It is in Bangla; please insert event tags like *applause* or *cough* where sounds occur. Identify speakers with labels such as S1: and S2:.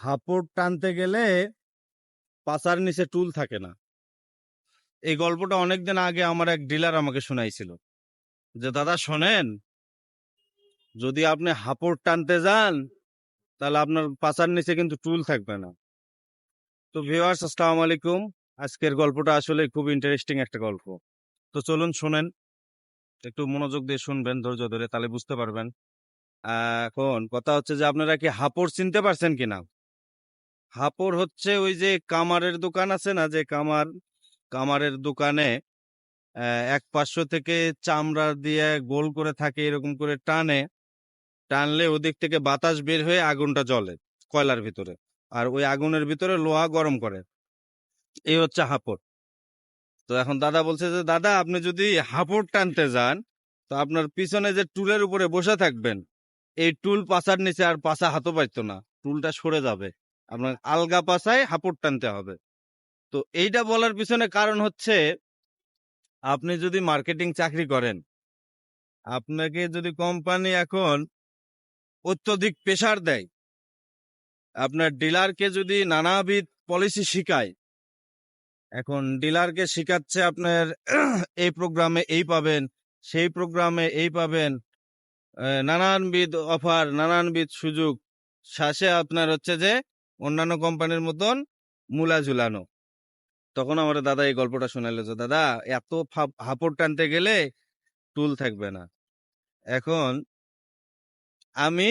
S1: হাপড় টানতে গেলে পাচার নিচে টুল থাকে না। এই গল্পটা অনেকদিন আগে আমার এক ডিলার আমাকে শোনাইছিল যে, দাদা, শোনেন, যদি আপনি হাপড় টানতে যান, তাহলে আপনার পাচার নিচে কিন্তু টুল থাকবে না। তো ভিউয়ার্স, আসসালামু আলাইকুম। আজকের গল্পটা আসলে খুব ইন্টারেস্টিং একটা গল্প। তো চলুন শোনেন, একটু মনোযোগ দিয়ে শুনবেন, ধৈর্য ধরে, তাহলে বুঝতে পারবেন। এখন কথা হচ্ছে যে, আপনারা কি হাপড় চিনতে পারছেন কিনা? হাপড় হচ্ছে ওই যে কামারের দোকান আছে না, যে কামার, কামারের দোকানে এক পাঁচশো থেকে চামড়া দিয়ে গোল করে থাকে, এরকম করে টানে। টানলে ওদিক থেকে বাতাস বের হয়ে আগুনটা জ্বলে কয়লার ভিতরে। আর ওই আগুনের ভিতরে লোহা গরম করে। এই হচ্ছে হাপড়। তো এখন দাদা বলছে যে, দাদা, আপনি যদি হাপড় টানতে যান, তো আপনার পিছনে যে টুলের উপরে বসে থাকবেন, এই টুল পাশার নিচে আর পাশা হাতও পাইতো না। টুলটা সরে যাবে। আপনার আলগা পাশায় হাপড় টানতে হবে। তো এইটা বলার পিছনে কারণ হচ্ছে, আপনি যদি মার্কেটিং চাকরি করেন, আপনাকে যদি কোম্পানি এখন অত্যধিক প্রেশার দেয়, আপনার ডিলারকে যদি নানাবিধ পলিসি শিখায়, এখন ডিলারকে শিখাচ্ছে আপনার *clears throat* এই প্রোগ্রামে এই পাবেন, সেই প্রোগ্রামে এই পাবেন নানানবিধ অফার, নানানবিধ সুযোগ। শেষে আপনার হচ্ছে যে অন্যান্য কোম্পানির মতন মূলা ঝুলানো। তখন আমার দাদা এই গল্পটা শোনালো যে, দাদা, এত হাপড় টানতে গেলে টুল থাকবে না। এখন আমি